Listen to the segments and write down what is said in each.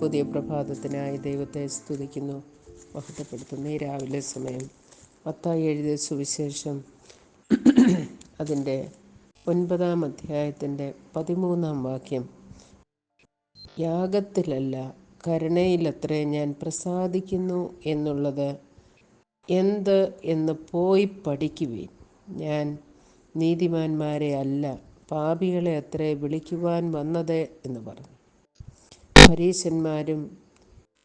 പുതിയ പ്രഭാതത്തിനായി ദൈവത്തെ സ്തുതിക്കുന്നു. മഹത്വപ്പെടുത്തുന്നു ഈ രാവിലെ സമയം. പത്തായി എഴുതിയ സുവിശേഷം. അതിന്റെ ഒൻപതാം അധ്യായത്തിന്റെ പതിമൂന്നാം വാക്യം. യാഗത്തിലല്ല കരുണയിലത്രേ ഞാൻ പ്രസാദിക്കുന്നു എന്നുള്ളത് എന്ത് എന്ന് പോയി പഠിക്കുവിൻ. ഞാൻ നീതിമാന്മാരെ അല്ല പാപികളെ അത്രേ വിളിക്കുവാൻ വന്നത് എന്ന് പറഞ്ഞു. പരീശന്മാരും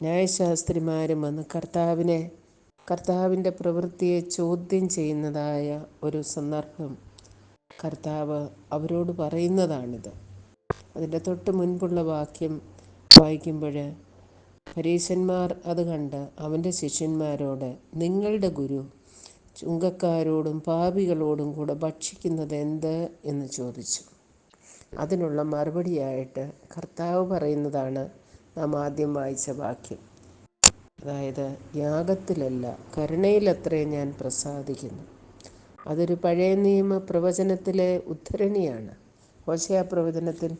ന്യായശാസ്ത്രിമാരും വന്ന് കർത്താവിനെ കർത്താവിന്റെ പ്രവൃത്തിയെ ചോദ്യം ചെയ്യുന്നതായ ഒരു സന്ദർഭം കർത്താവ് അവരോട് പറയുന്നതാണിത്. അതിന്റെ തൊട്ട് മുൻപുള്ള വാക്യം വായിക്കുമ്പോൾ പരീശന്മാർ അത് കണ്ട് അവന്റെ ശിഷ്യന്മാരോട് നിങ്ങളുടെ ഗുരു ചുങ്കക്കാരോടും പാപികളോടും കൂടെ ഭക്ഷിക്കുന്നത് എന്ത്? എന്ന് ചോദിച്ചു. അതിനുള്ള മറുപടിയായിട്ട് കർത്താവ് പറയുന്നതാണ് നാം ആദ്യം വായിച്ച വാക്യം. അതായത് യാഗത്തിലല്ല കരുണയിലത്രേ ഞാൻ പ്രസാദിക്കുന്നു. അതൊരു പഴയ നിയമ പ്രവചനത്തിലെ ഉദ്ധരണിയാണ്. ഹോശയ പ്രവചനത്തിൽ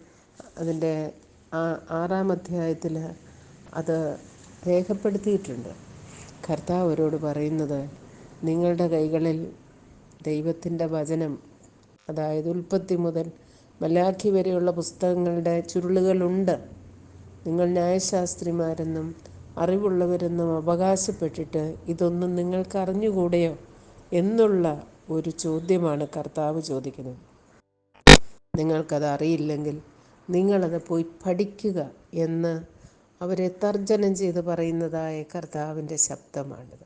അതിന്റെ ആറാം അധ്യായത്തിൽ അത് രേഖപ്പെടുത്തിയിട്ടുണ്ട്. കർത്താവ് അവരോട് പറയുന്നത് നിങ്ങളുടെ കൈകളിൽ ദൈവത്തിന്റെ വചനം അതായത് ഉൽപ്പത്തി മുതൽ മലാഖി വരെയുള്ള പുസ്തകങ്ങളുടെ ചുരുളുകളുണ്ട് നിങ്ങൾ ന്യായശാസ്ത്രിമാരെന്നും അറിവുള്ളവരെന്നും അവകാശപ്പെട്ടിട്ട് ഇതൊന്നും നിങ്ങൾക്ക് അറിഞ്ഞുകൂടെയോ എന്നുള്ള ഒരു ചോദ്യമാണ് കർത്താവ് ചോദിക്കുന്നത്. നിങ്ങൾക്കത് അറിയില്ലെങ്കിൽ നിങ്ങളത് പോയി പഠിക്കുക എന്ന് അവരെ തർജനം ചെയ്ത് പറയുന്നതായ കർത്താവിന്റെ ശബ്ദമാണിത്.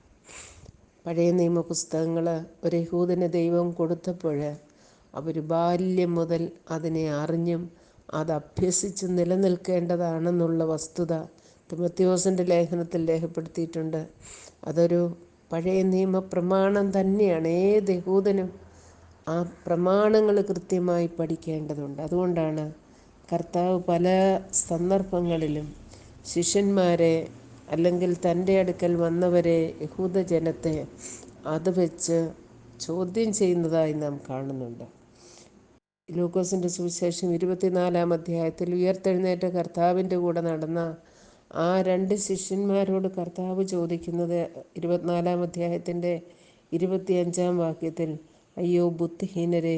പഴയ നിയമ പുസ്തകങ്ങൾ ഒരു യഹൂദന് ദൈവം കൊടുത്തപ്പോൾ അവർ ബാല്യം മുതൽ അതിനെ അറിഞ്ഞും അത് അഭ്യസിച്ച് നിലനിൽക്കേണ്ടതാണെന്നുള്ള വസ്തുത തിമത്യോസിന്റെ ലേഖനത്തിൽ രേഖപ്പെടുത്തിയിട്ടുണ്ട്. അതൊരു പഴയ നിയമപ്രമാണം തന്നെയാണ്. ഏത് യഹൂദനും ആ പ്രമാണങ്ങൾ കൃത്യമായി പഠിക്കേണ്ടതുണ്ട്. അതുകൊണ്ടാണ് കർത്താവ് പല സന്ദർഭങ്ങളിലും ശിഷ്യന്മാരെ അല്ലെങ്കിൽ തന്റെ അടുക്കൽ വന്നവരെ യഹൂദ ജനത്തെ അത് വെച്ച് ചോദ്യം ചെയ്യുന്നതായി നാം കാണുന്നുണ്ട്. ലൂക്കോസിന്റെ സുവിശേഷം ഇരുപത്തിനാലാം അധ്യായത്തിൽ ഉയർത്തെഴുന്നേറ്റ കർത്താവിന്റെ കൂടെ നടന്ന ആ രണ്ട് ശിഷ്യന്മാരോട് കർത്താവ് ചോദിക്കുന്നത് ഇരുപത്തിനാലാം അധ്യായത്തിന്റെ ഇരുപത്തിയഞ്ചാം വാക്യത്തിൽ അയ്യോ ബുദ്ധിഹീനരെ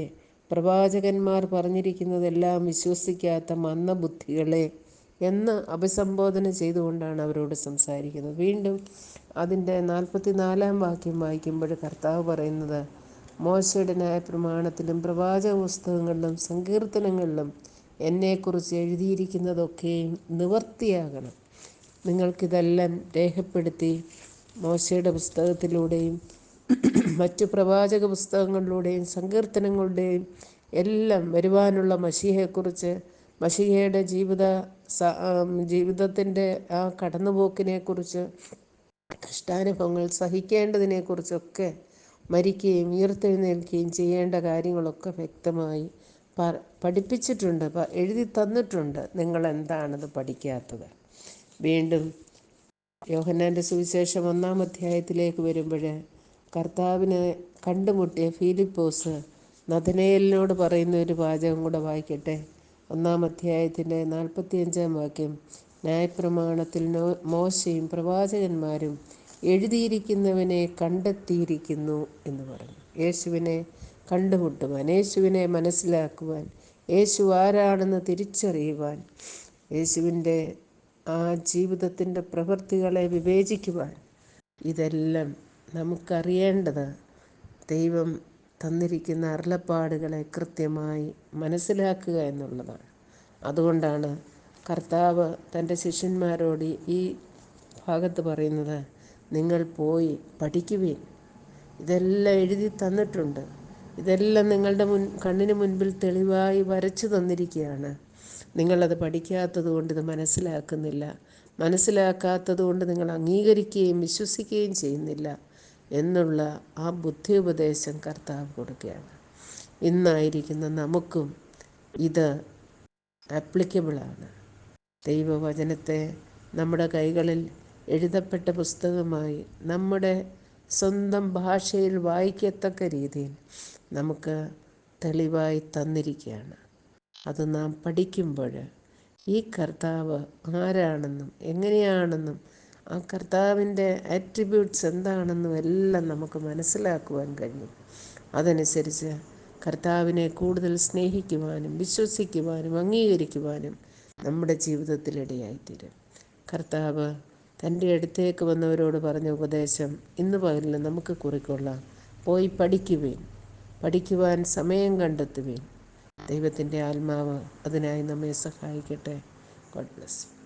പ്രവാചകന്മാർ പറഞ്ഞിരിക്കുന്നതെല്ലാം വിശ്വസിക്കാത്ത മന്ന ബുദ്ധികളെ എന്ന് അഭിസംബോധന ചെയ്തുകൊണ്ടാണ് അവരോട് സംസാരിക്കുന്നത്. വീണ്ടും അതിന്റെ നാൽപ്പത്തി നാലാം വാക്യം വായിക്കുമ്പോൾ കർത്താവ് പറയുന്നത് മോശയുടെ ന്യായപ്രമാണത്തിലും പ്രവാചക പുസ്തകങ്ങളിലും സങ്കീർത്തനങ്ങളിലും എന്നെക്കുറിച്ച് എഴുതിയിരിക്കുന്നതൊക്കെയും നിവർത്തിയാകണം. നിങ്ങൾക്കിതെല്ലാം രേഖപ്പെടുത്തി മോശയുടെ പുസ്തകത്തിലൂടെയും മറ്റു പ്രവാചക പുസ്തകങ്ങളിലൂടെയും സങ്കീർത്തനങ്ങളുടെയും എല്ലാം വരുവാനുള്ള മഷിഹയെക്കുറിച്ച് മഷിഹയുടെ ജീവിത ജീവിതത്തിന്റെ ആ കടന്നുപോക്കിനെക്കുറിച്ച് കഷ്ടാനുഭവങ്ങൾ സഹിക്കേണ്ടതിനെക്കുറിച്ചൊക്കെ മരിക്കുകയും ഉയർത്തെഴുന്നേൽക്കുകയും ചെയ്യേണ്ട കാര്യങ്ങളൊക്കെ വ്യക്തമായി പഠിപ്പിച്ചിട്ടുണ്ട് എഴുതി തന്നിട്ടുണ്ട്. നിങ്ങൾ എന്താണത് പഠിക്കാത്തത്? വീണ്ടും യോഹന്നാന്റെ സുവിശേഷം ഒന്നാം അധ്യായത്തിലേക്ക് വരുമ്പോൾ കർത്താവിനെ കണ്ടുമുട്ടിയ ഫിലിപ്പോസ് നദനയലിനോട് പറയുന്ന ഒരു വാചകം കൂടെ വായിക്കട്ടെ. ഒന്നാം അധ്യായത്തിന്റെ നാൽപ്പത്തിയഞ്ചാം വാക്യം ന്യായപ്രമാണത്തിൽ മോശയും പ്രവാചകന്മാരും എഴുതിയിരിക്കുന്നവനെ കണ്ടെത്തിയിരിക്കുന്നു എന്ന് പറഞ്ഞു. യേശുവിനെ കണ്ടുമുട്ടുവാൻ യേശുവിനെ മനസ്സിലാക്കുവാൻ യേശു ആരാണെന്ന് തിരിച്ചറിയുവാൻ യേശുവിന്റെ ആ ജീവിതത്തിന്റെ പ്രവൃത്തികളെ വിവേചിക്കുവാൻ ഇതെല്ലാം നമുക്കറിയേണ്ടത് ദൈവം തന്നിരിക്കുന്ന അരുളപ്പാടുകളെ കൃത്യമായി മനസ്സിലാക്കുക എന്നുള്ളതാണ്. അതുകൊണ്ടാണ് കർത്താവ് തന്റെ ശിഷ്യന്മാരോട് ഈ ഭാഗത്ത് പറയുന്നത് നിങ്ങൾ പോയി പഠിക്കുവിൻ. ഇതെല്ലാം എഴുതി തന്നിട്ടുണ്ട്. ഇതെല്ലാം നിങ്ങളുടെ മുൻ കണ്ണിന് മുൻപിൽ തെളിവായി വരച്ചു തന്നിരിക്കുകയാണ്. നിങ്ങളത് പഠിക്കാത്തത് കൊണ്ട് ഇത് മനസ്സിലാക്കുന്നില്ല. മനസ്സിലാക്കാത്തത് കൊണ്ട് നിങ്ങൾ അംഗീകരിക്കുകയും വിശ്വസിക്കുകയും ചെയ്യുന്നില്ല എന്നുള്ള ആ ബുദ്ധി ഉപദേശം കർത്താവ് കൊടുക്കുകയാണ്. ഇന്നായിരിക്കുന്ന നമുക്കും ഇത് ആപ്ലിക്കബിളാണ് ദൈവവചനത്തെ നമ്മുടെ കൈകളിൽ എഴുതപ്പെട്ട പുസ്തകമായി നമ്മുടെ സ്വന്തം ഭാഷയിൽ വായിക്കത്തക്ക രീതിയിൽ നമുക്ക് തെളിവായി തന്നിരിക്കുകയാണ്. അത് നാം പഠിക്കുമ്പോൾ ഈ കർത്താവ് ആരാണെന്നും എങ്ങനെയാണെന്നും ആ കർത്താവിന്റെ ആട്രിബ്യൂട്ട്സ് എന്താണെന്നും എല്ലാം നമുക്ക് മനസ്സിലാക്കുവാൻ കഴിയും. അതനുസരിച്ച് കർത്താവിനെ കൂടുതൽ സ്നേഹിക്കുവാനും വിശ്വസിക്കുവാനും അംഗീകരിക്കുവാനും നമ്മുടെ ജീവിതത്തിലിടയായിത്തീരും കർത്താവ് തന്റെ അടുത്തേക്ക് വന്നവരോട് പറഞ്ഞ ഉപദേശം ഇന്ന് പകലിൽ നമുക്ക് കുറിക്കൊള്ളാം. പോയി പഠിക്കുവേൻ. പഠിക്കുവാൻ സമയം കണ്ടെത്തുവേൻ. ദൈവത്തിന്റെ ആത്മാവ് അതിനായി നമ്മെ സഹായിക്കട്ടെ. God bless